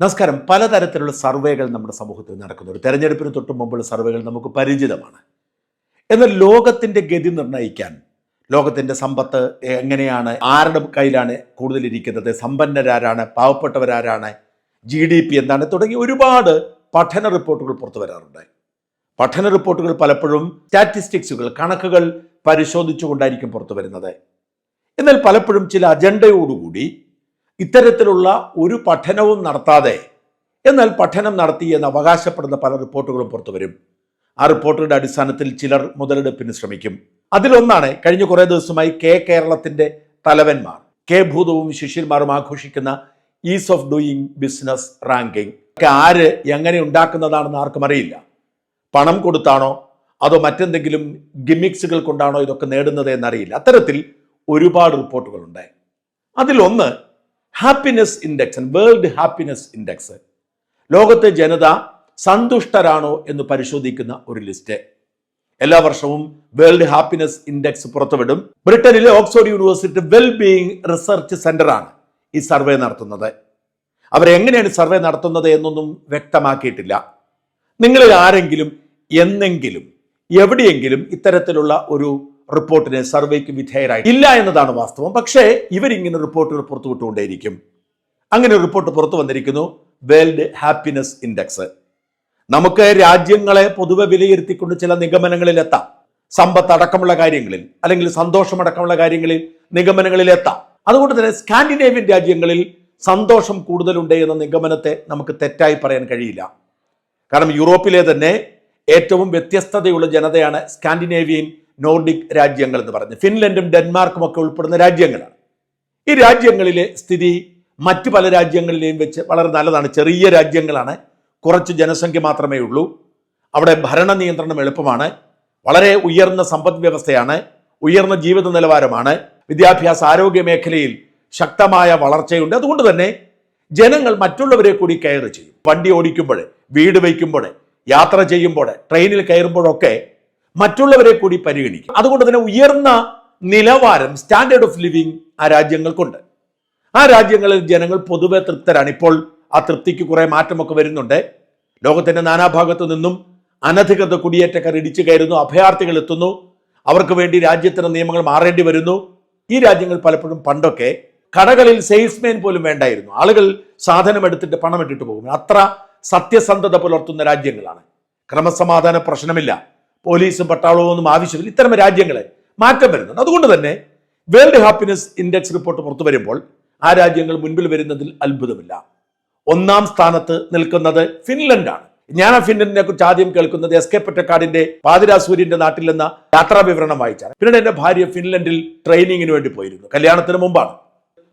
നമസ്കാരം. പലതരത്തിലുള്ള സർവേകൾ നമ്മുടെ സമൂഹത്തിൽ നടക്കുന്നു ഒരു തെരഞ്ഞെടുപ്പിന് തൊട്ട് മുമ്പുള്ള സർവേകൾ നമുക്ക് പരിചിതമാണ്. എന്നാൽ ലോകത്തിന്റെ ഗതി നിർണയിക്കാൻ ലോകത്തിന്റെ സമ്പത്ത് എങ്ങനെയാണ് ആരുടെ കയ്യിലാണ് കൂടുതലിരിക്കുന്നത് സമ്പന്നരാരാണ് പാവപ്പെട്ടവരാരാണ് ജി ഡി പി എന്താണ് തുടങ്ങി ഒരുപാട് പഠന റിപ്പോർട്ടുകൾ പുറത്തു വരാറുണ്ട്. പഠന റിപ്പോർട്ടുകൾ പലപ്പോഴും സ്റ്റാറ്റിസ്റ്റിക്സുകൾ കണക്കുകൾ പരിശോധിച്ചുകൊണ്ടായിരിക്കും പുറത്തു വരുന്നത്. എന്നാൽ പലപ്പോഴും ചില അജണ്ടയോടുകൂടി ഇത്തരത്തിലുള്ള ഒരു പഠനവും നടത്താതെ എന്നാൽ പഠനം നടത്തി എന്ന് അവകാശപ്പെടുന്ന പല റിപ്പോർട്ടുകളും പുറത്തു വരും. ആ റിപ്പോർട്ടുകളുടെ അടിസ്ഥാനത്തിൽ ചിലർ മുതലെടുപ്പിന് ശ്രമിക്കും. അതിലൊന്നാണ് കഴിഞ്ഞ കുറേ ദിവസമായി കെ കേരളത്തിന്റെ തലവന്മാർ കെ ഭൂതവും ശിഷ്യന്മാരും ആഘോഷിക്കുന്ന ease of doing business ranking. ആര് എങ്ങനെ ഉണ്ടാക്കുന്നതാണെന്ന് ആർക്കും അറിയില്ല. പണം കൊടുത്താണോ അതോ മറ്റെന്തെങ്കിലും ഗിമിക്സുകൾ കൊണ്ടാണോ ഇതൊക്കെ നേടുന്നത് എന്നറിയില്ല. അത്തരത്തിൽ ഒരുപാട് റിപ്പോർട്ടുകളുണ്ട്. അതിലൊന്ന് happiness index world happiness index ലോകത്തെ ജനത സന്തുഷ്ടരാണോ എന്ന് പരിശോധിക്കുന്ന ഒരു ലിസ്റ്റ്. എല്ലാ വർഷവും വേൾഡ് ഹാപ്പിനെസ് ഇൻഡെക്സ് പുറത്തുവിടും. ബ്രിട്ടനിലെ Oxford University well being research സെന്ററാണ് ഈ സർവേ നടത്തുന്നത്. അവരെങ്ങനെയാണ് സർവേ നടത്തുന്നത് എന്നൊന്നും വ്യക്തമാക്കിയിട്ടില്ല. നിങ്ങളിൽ ആരെങ്കിലും എന്നെങ്കിലും എവിടെയെങ്കിലും ഇത്തരത്തിലുള്ള ഒരു റിപ്പോർട്ടിന് സർവേക്ക് വിധേയരായി. ഇല്ല എന്നതാണ് വാസ്തവം. പക്ഷേ ഇവരിങ്ങനെ റിപ്പോർട്ടുകൾ പുറത്തുവിട്ടുകൊണ്ടേയിരിക്കും അങ്ങനെ റിപ്പോർട്ട് പുറത്തു വന്നിരിക്കുന്നു. World happiness index. നമുക്ക് രാജ്യങ്ങളെ പൊതുവെ വിലയിരുത്തിക്കൊണ്ട് ചില നിഗമനങ്ങളിൽ എത്താം സമ്പത്ത് അടക്കമുള്ള കാര്യങ്ങളിൽ അല്ലെങ്കിൽ സന്തോഷമടക്കമുള്ള കാര്യങ്ങളിൽ നിഗമനങ്ങളിൽ എത്താം അതുകൊണ്ട് തന്നെ സ്കാൻഡിനേവ്യൻ രാജ്യങ്ങളിൽ സന്തോഷം കൂടുതലുണ്ട് എന്ന നിഗമനത്തെ നമുക്ക് തെറ്റായി പറയാൻ കഴിയില്ല. കാരണം യൂറോപ്പിലെ തന്നെ ഏറ്റവും വ്യത്യസ്തതയുള്ള ജനതയാണ് സ്കാൻഡിനേവിയൻ നോർഡിക് രാജ്യങ്ങൾ എന്ന് പറഞ്ഞ്. ഫിൻലൻഡും ഡെൻമാർക്കും ഒക്കെ ഉൾപ്പെടുന്ന രാജ്യങ്ങളാണ്. ഈ രാജ്യങ്ങളിലെ സ്ഥിതി മറ്റു പല രാജ്യങ്ങളിലെയും വെച്ച് വളരെ നല്ലതാണ്. ചെറിയ രാജ്യങ്ങളാണ്. കുറച്ച് ജനസംഖ്യ മാത്രമേ ഉള്ളൂ. അവിടെ ഭരണ നിയന്ത്രണം എളുപ്പമാണ്. വളരെ ഉയർന്ന സമ്പദ് വ്യവസ്ഥയാണ്. ഉയർന്ന ജീവിത നിലവാരമാണ്. വിദ്യാഭ്യാസ ആരോഗ്യ മേഖലയിൽ ശക്തമായ വളർച്ചയുണ്ട്. അതുകൊണ്ട് തന്നെ ജനങ്ങൾ മറ്റുള്ളവരെ കൂടി കെയർ ചെയ്യും. വണ്ടി ഓടിക്കുമ്പോൾ വീട് വയ്ക്കുമ്പോൾ യാത്ര ചെയ്യുമ്പോൾ ട്രെയിനിൽ കയറുമ്പോഴൊക്കെ മറ്റുള്ളവരെ കൂടി പരിഗണിക്കും. അതുകൊണ്ട് തന്നെ ഉയർന്ന നിലവാരം സ്റ്റാൻഡേർഡ് ഓഫ് ലിവിങ് ആ രാജ്യങ്ങൾക്കുണ്ട്. ആ രാജ്യങ്ങളിൽ ജനങ്ങൾ പൊതുവെ തൃപ്തരാണ്. ഇപ്പോൾ ആ തൃപ്തിക്ക് കുറെ മാറ്റമൊക്കെ വരുന്നുണ്ട്. ലോകത്തിന്റെ നാനാഭാഗത്തു നിന്നും അനധികൃത കുടിയേറ്റക്കാർ ഇടിച്ചു കയറുന്നു അഭയാർത്ഥികൾ എത്തുന്നു. അവർക്ക് വേണ്ടി രാജ്യത്തിന് നിയമങ്ങൾ മാറേണ്ടി വരുന്നു. ഈ രാജ്യങ്ങൾ പലപ്പോഴും പണ്ടൊക്കെ കടകളിൽ സെയിൽസ്മാൻ പോലും വേണ്ടായിരുന്നു. ആളുകൾ സാധനം എടുത്തിട്ട് പണം ഇട്ടിട്ട് പോകും. അത്ര സത്യസന്ധത പുലർത്തുന്ന രാജ്യങ്ങളാണ്. ക്രമസമാധാന പ്രശ്നമില്ല. പോലീസും പട്ടാളവും ഒന്നും ആവശ്യമില്ല. ഇത്തരം രാജ്യങ്ങളെ മാറ്റം വരുന്നുണ്ട്. അതുകൊണ്ട് തന്നെ വേൾഡ് ഹാപ്പിനെസ് ഇൻഡെക്സ് റിപ്പോർട്ട് പുറത്തു വരുമ്പോൾ ആ രാജ്യങ്ങൾ മുൻപിൽ വരുന്നതിൽ അത്ഭുതമില്ല. ഒന്നാം സ്ഥാനത്ത് നിൽക്കുന്നത് ഫിൻലൻഡാണ്. ഞാൻ ആ ഫിൻലൻഡിനെ കുറിച്ച് ആദ്യം കേൾക്കുന്നത് എസ് കെ പൊറ്റക്കാടിന്റെ പാതിരാ സൂര്യന്റെ നാട്ടിൽ എന്ന യാത്രാ വിവരണം വായിച്ചാണ്. പിന്നീട് എന്റെ ഭാര്യ ഫിൻലൻഡിൽ ട്രെയിനിങ്ങിന് വേണ്ടി പോയിരുന്നു. കല്യാണത്തിന് മുമ്പാണ്.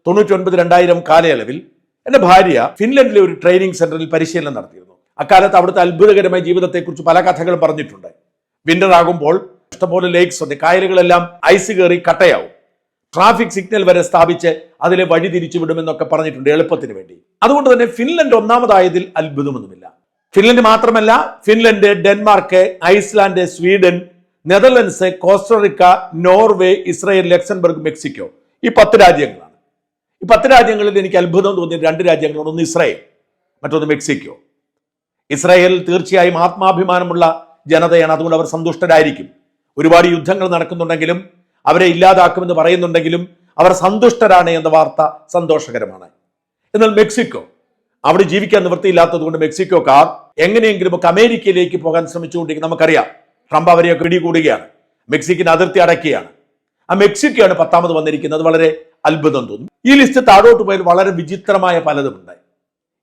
തൊണ്ണൂറ്റി ഒൻപത് രണ്ടായിരം കാലയളവിൽ എന്റെ ഭാര്യ ഫിൻലൻഡിലെ ഒരു ട്രെയിനിങ് സെന്ററിൽ പരിശീലനം നടത്തിയിരുന്നു. അക്കാലത്ത് അവിടുത്തെ അത്ഭുതകരമായ ജീവിതത്തെക്കുറിച്ച് പല കഥകളും പറഞ്ഞിട്ടുണ്ട്. വിന്റർ ആകുമ്പോൾ ഇഷ്ടംപോലെ ലേക്സ് ഉണ്ട്. കായലുകളെല്ലാം ഐസ് കയറി കട്ടയാവും. ട്രാഫിക് സിഗ്നൽ വരെ സ്ഥാപിച്ച് അതിലെ വഴി തിരിച്ചു വിടുമെന്നൊക്കെ പറഞ്ഞിട്ടുണ്ട് എളുപ്പത്തിന് വേണ്ടി. അതുകൊണ്ട് തന്നെ ഫിൻലൻഡ് ഒന്നാമതായതിൽ അത്ഭുതമൊന്നുമില്ല. ഫിൻലൻഡ് മാത്രമല്ല Finland Denmark Iceland Sweden Netherlands Costa Rica Norway Israel Luxembourg Mexico ഈ പത്ത് രാജ്യങ്ങളാണ്. ഈ പത്ത് രാജ്യങ്ങളിൽ എനിക്ക് അത്ഭുതം തോന്നിയ രണ്ട് രാജ്യങ്ങളാണ് ഒന്ന് ഇസ്രായേൽ മറ്റൊന്ന് മെക്സിക്കോ. ഇസ്രായേൽ തീർച്ചയായും ആത്മാഭിമാനമുള്ള ജനതയാണ് അതുകൊണ്ട് അവർ സന്തുഷ്ടരായിരിക്കും. ഒരുപാട് യുദ്ധങ്ങൾ നടക്കുന്നുണ്ടെങ്കിലും അവരെ ഇല്ലാതാക്കുമെന്ന് പറയുന്നുണ്ടെങ്കിലും അവർ സന്തുഷ്ടരാണ് എന്ന വാർത്ത സന്തോഷകരമാണ്. എന്നാൽ മെക്സിക്കോ അവിടെ ജീവിക്കാൻ നിവൃത്തിയില്ലാത്തത് കൊണ്ട് മെക്സിക്കോക്കാർ എങ്ങനെയെങ്കിലും ഒക്കെ അമേരിക്കയിലേക്ക് പോകാൻ ശ്രമിച്ചുകൊണ്ടിരിക്കും നമുക്കറിയാം. ട്രംപ് അവരെയൊക്കെ പിടികൂടുകയാണ്. മെക്സിക്കൻ അതിർത്തി അടയ്ക്കുകയാണ്. ആ മെക്സിക്കോയാണ് പത്താമത് വന്നിരിക്കുന്നത്. വളരെ അത്ഭുതം തോന്നും. ഈ ലിസ്റ്റ് താഴോട്ട് പോയാൽ വളരെ വിചിത്രമായ പലതുമുണ്ട്.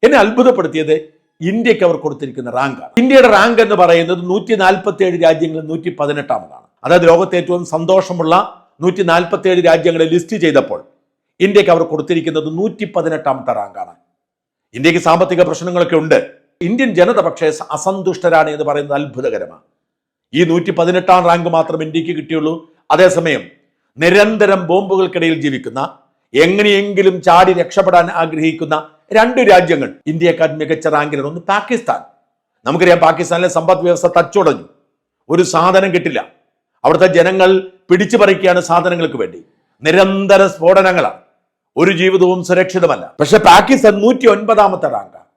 എന്നെ അത്ഭുതപ്പെടുത്തിയത് ഇന്ത്യയ്ക്ക് അവർ കൊടുത്തിരിക്കുന്ന റാങ്കാണ് ഇന്ത്യയുടെ റാങ്ക് എന്ന് പറയുന്നത് നൂറ്റി നാൽപ്പത്തി ഏഴ് രാജ്യങ്ങളിൽ നൂറ്റി പതിനെട്ടാമതാണ് അതായത് ലോകത്തെ ഏറ്റവും സന്തോഷമുള്ള നൂറ്റി നാൽപ്പത്തി ഏഴ് രാജ്യങ്ങളെ ലിസ്റ്റ് ചെയ്തപ്പോൾ ഇന്ത്യയ്ക്ക് അവർ കൊടുത്തിരിക്കുന്നത് നൂറ്റി പതിനെട്ടാമത്തെ റാങ്കാണ് ഇന്ത്യയ്ക്ക് സാമ്പത്തിക പ്രശ്നങ്ങളൊക്കെ ഉണ്ട്. ഇന്ത്യൻ ജനത പക്ഷേ അസന്തുഷ്ടരാണ് എന്ന് പറയുന്നത് അത്ഭുതകരമാണ്. ഈ നൂറ്റി പതിനെട്ടാം റാങ്ക് മാത്രം ഇന്ത്യയ്ക്ക് കിട്ടിയുള്ളൂ. അതേസമയം നിരന്തരം ബോംബുകൾക്കിടയിൽ ജീവിക്കുന്ന എങ്ങനെയെങ്കിലും ചാടി രക്ഷപ്പെടാൻ ആഗ്രഹിക്കുന്ന രണ്ട് രാജ്യങ്ങൾ ഇന്ത്യക്കാർ മികച്ച റാങ്കിൽ ഒന്ന് പാകിസ്ഥാൻ. നമുക്കറിയാം പാകിസ്ഥാനിലെ സമ്പദ് വ്യവസ്ഥ തച്ചുടഞ്ഞു. ഒരു സാധനം കിട്ടില്ല. അവിടുത്തെ ജനങ്ങൾ പിടിച്ചു പറിക്കുകയാണ് സാധനങ്ങൾക്ക് വേണ്ടി. നിരന്തര സ്ഫോടനങ്ങളാണ്. ഒരു ജീവിതവും സുരക്ഷിതമല്ല. പക്ഷെ പാകിസ്ഥാൻ നൂറ്റി ഒൻപതാമത്തെ റാങ്കാണ്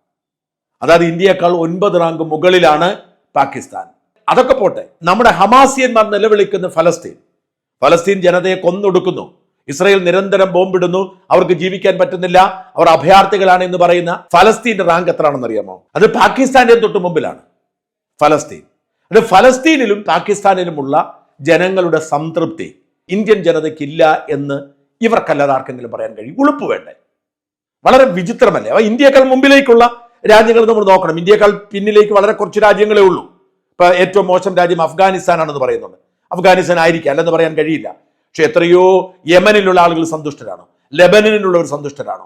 അതായത് ഇന്ത്യയേക്കാൾ ഒൻപത് റാങ്ക് മുകളിലാണ് പാകിസ്ഥാൻ. അതൊക്കെ പോട്ടെ നമ്മുടെ ഹമാസിയന്മാർ നിലവിളിക്കുന്ന ഫലസ്തീൻ. ഫലസ്തീൻ ജനതയെ കൊന്നൊടുക്കുന്നു. ഇസ്രയേൽ നിരന്തരം ബോംബിടുന്നു. അവർക്ക് ജീവിക്കാൻ പറ്റുന്നില്ല. അവർ അഭയാർത്ഥികളാണ് എന്ന് പറയുന്ന ഫലസ്തീന്റെ റാങ്ക് എത്രയാണെന്ന് അറിയാമോ? അത് പാകിസ്ഥാന്റെ തൊട്ട് മുമ്പിലാണ്. ഫലസ്തീൻ. അത് ഫലസ്തീനിലും പാകിസ്ഥാനിലുമുള്ള ജനങ്ങളുടെ സംതൃപ്തി. ഇന്ത്യൻ ജനതയ്ക്കില്ല എന്ന് ഇവർക്കല്ലാതെ ആർക്കെങ്കിലും പറയാൻ കഴിയും? ഉളുപ്പ് വേണ്ടേ? വളരെ വിചിത്രമല്ലേ? അപ്പൊ ഇന്ത്യയേക്കാൾ മുമ്പിലേക്കുള്ള രാജ്യങ്ങൾ നമ്മൾ നോക്കണം. ഇന്ത്യയേക്കാൾ പിന്നിലേക്ക് വളരെ കുറച്ച് രാജ്യങ്ങളേ ഉള്ളൂ. ഇപ്പൊ ഏറ്റവും മോശം രാജ്യം അഫ്ഗാനിസ്ഥാനാണെന്ന് പറയുന്നുണ്ട്. അഫ്ഗാനിസ്ഥാൻ ആയിരിക്കും. അല്ലെന്ന് പറയാൻ കഴിയില്ല. പക്ഷെ എത്രയോ യമനിലുള്ള ആളുകൾ സന്തുഷ്ടരാണോ? ലെബനനിലുള്ളവർ സന്തുഷ്ടരാണോ?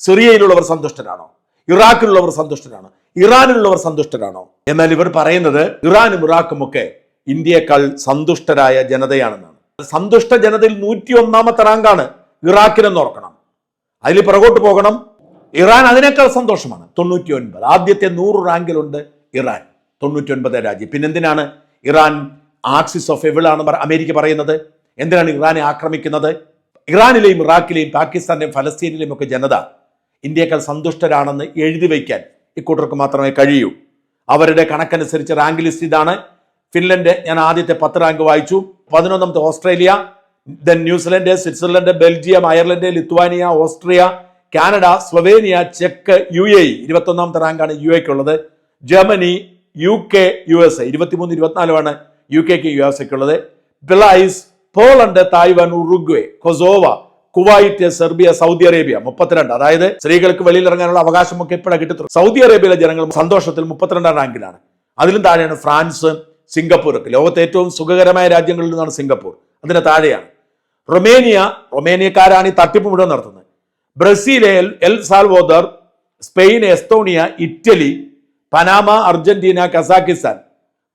സിറിയയിലുള്ളവർ സന്തുഷ്ടരാണോ? ഇറാഖിലുള്ളവർ സന്തുഷ്ടരാണോ? ഇറാനിലുള്ളവർ സന്തുഷ്ടരാണോ? എന്നാൽ ഇവർ പറയുന്നത് ഇറാനും ഇറാഖും ഒക്കെ ഇന്ത്യയേക്കാൾ സന്തുഷ്ടരായ ജനതയാണെന്നാണ്. സന്തുഷ്ട ജനതയിൽ നൂറ്റി ഒന്നാമത്തെ റാങ്കാണ് ഇറാഖിനെന്ന് ഓർക്കണം. അതിൽ പുറകോട്ട് പോകണം. ഇറാൻ അതിനേക്കാൾ സന്തോഷമാണ്. തൊണ്ണൂറ്റി ഒൻപത് ആദ്യത്തെ നൂറ് റാങ്കിലുണ്ട് ഇറാൻ. തൊണ്ണൂറ്റി ഒൻപത് രാജ്യം. പിന്നെന്തിനാണ്? ഇറാൻ ആക്സിസ് ഓഫ് എവിളാണ് അമേരിക്ക പറയുന്നത്. എന്തിനാണ് ഇറാനെ ആക്രമിക്കുന്നത്? ഇറാനിലെയും ഇറാഖിലെയും പാകിസ്ഥാനിലെയും ഫലസ്തീനിലെയും ഒക്കെ ജനത ഇന്ത്യക്കാൾ സന്തുഷ്ടരാണെന്ന് എഴുതി വയ്ക്കാൻ ഇക്കൂട്ടർക്ക് മാത്രമേ കഴിയൂ. അവരുടെ കണക്കനുസരിച്ച് റാങ്ക് ലിസ്റ്റ് ഇതാണ്. ഫിൻലൻഡ് ഞാൻ ആദ്യത്തെ പത്ത് റാങ്ക് വായിച്ചു. പതിനൊന്നാമത്തെ Australia then New Zealand Switzerland Belgium Ireland Lithuania Austria Canada Slovenia check U A ഇരുപത്തൊന്നാമത്തെ റാങ്കാണ് U എക്കുള്ളത് Germany U K U S A. ഇരുപത്തിമൂന്ന് ഇരുപത്തിനാലുമാണ് യു കെക്ക് U S എക്കുള്ളത് Belize Poland Taiwan Uruguay Kosovo Kuwait Serbia Saudi Arabia മുപ്പത്തിരണ്ട്. അതായത് സ്ത്രീകൾക്ക് വെളിയിൽ ഇറങ്ങാനുള്ള അവകാശമൊക്കെ ഇപ്പോഴാണ് കിട്ടുന്നത് സൗദി അറേബ്യയിലെ ജനങ്ങൾ സന്തോഷത്തിൽ മുപ്പത്തിരണ്ടാം റാങ്കിലാണ്. അതിലും താഴെയാണ് ഫ്രാൻസ് സിംഗപ്പൂർ ഒക്കെ. ലോകത്തെ ഏറ്റവും സുഖകരമായ രാജ്യങ്ങളിൽ നിന്നാണ് സിംഗപ്പൂർ. അതിന് താഴെയാണ്. റൊമേനിയ റൊമേനിയക്കാരാണ് ഈ തട്ടിപ്പ് മുഴുവൻ നടത്തുന്നത്. Brazil El Salvador Spain Estonia Italy Panama Argentina Kazakhstan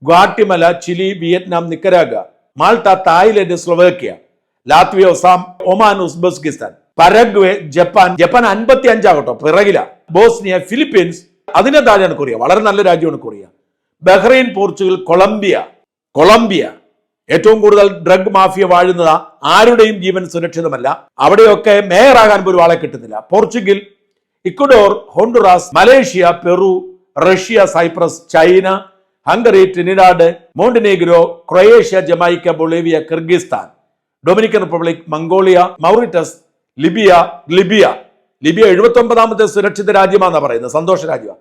Guatemala Chile Vietnam Nicaragua Malta Thailand Slovakia Latvia ഒസാം Oman Uzbekistan Paraguay Japan Japan അൻപത്തി അഞ്ചാകട്ടോ പിറകില ബോസ്നിയ ഫിലിപ്പീൻസ് അതിനെ താഴെയാണ് കൊറിയ വളരെ നല്ല രാജ്യമാണ് Korea. Bahrain Portugal Colombia Colombia ഏറ്റവും കൂടുതൽ ഡ്രഗ് മാഫിയ വാഴുന്നത് ആരുടെയും ജീവൻ സുരക്ഷിതമല്ല അവിടെയൊക്കെ മേയറാകാൻ പോലും ആളെ കിട്ടുന്നില്ല. Portugal Ecuador Honduras Malaysia Peru Russia Cyprus China Hungary Trinidad Montenegro Croatia Jamaica Bolivia Kyrgyzstan Dominican Republic Mongolia Mauritius Libya Libya. Libya എഴുപത്തി ഒമ്പതാമത്തെ സുരക്ഷിത രാജ്യമാണെന്നാണ് പറയുന്നത്. സന്തോഷ രാജ്യമാണ്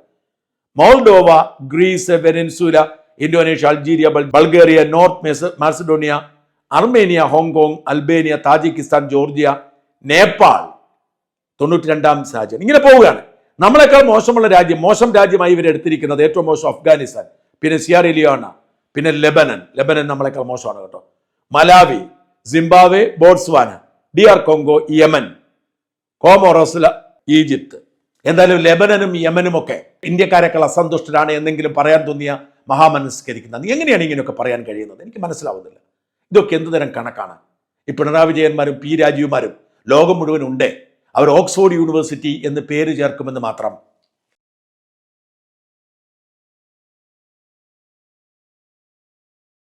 Moldova Greece Venezuela Indonesia Algeria ബൾ- Bulgaria North mess Macedonia Armenia Hong Kong Albania Tajikistan Georgia Nepal. തൊണ്ണൂറ്റി രണ്ടാം രാജ്യം. ഇങ്ങനെ പോവുകയാണ്. നമ്മളെക്കാൾ മോശമുള്ള രാജ്യം മോശം രാജ്യമായി ഇവരെടുത്തിരിക്കുന്നത് ഏറ്റവും മോശം അഫ്ഗാനിസ്ഥാൻ. പിന്നെ സിയാറി ലിയോണ പിന്നെ ലെബനൻ. ലെബനൻ നമ്മളെക്കാൾ മോശമാണ് കേട്ടോ. Malawi Zimbabwe Botswana D R Congo Yemen Comoros Egypt. എന്തായാലും ലെബനനും യമനും ഒക്കെ ഇന്ത്യക്കാരെക്കാൾ അസന്തുഷ്ടരാണ് എന്നെങ്കിലും പറയാൻ തോന്നിയ മഹാമനസ്കരിക്കുന്നത് എങ്ങനെയാണ് ഇങ്ങനെയൊക്കെ പറയാൻ കഴിയുന്നത്? എനിക്ക് മനസ്സിലാവുന്നില്ല. ഇതൊക്കെ എന്ത് തരം കണക്കാണ്? ഈ പിണറായി വിജയന്മാരും പി രാജീവ്മാരും ലോകം മുഴുവൻ അവർ ഓക്സ്ഫോർഡ് യൂണിവേഴ്സിറ്റി എന്ന് പേര് ചേർക്കുമെന്ന് മാത്രം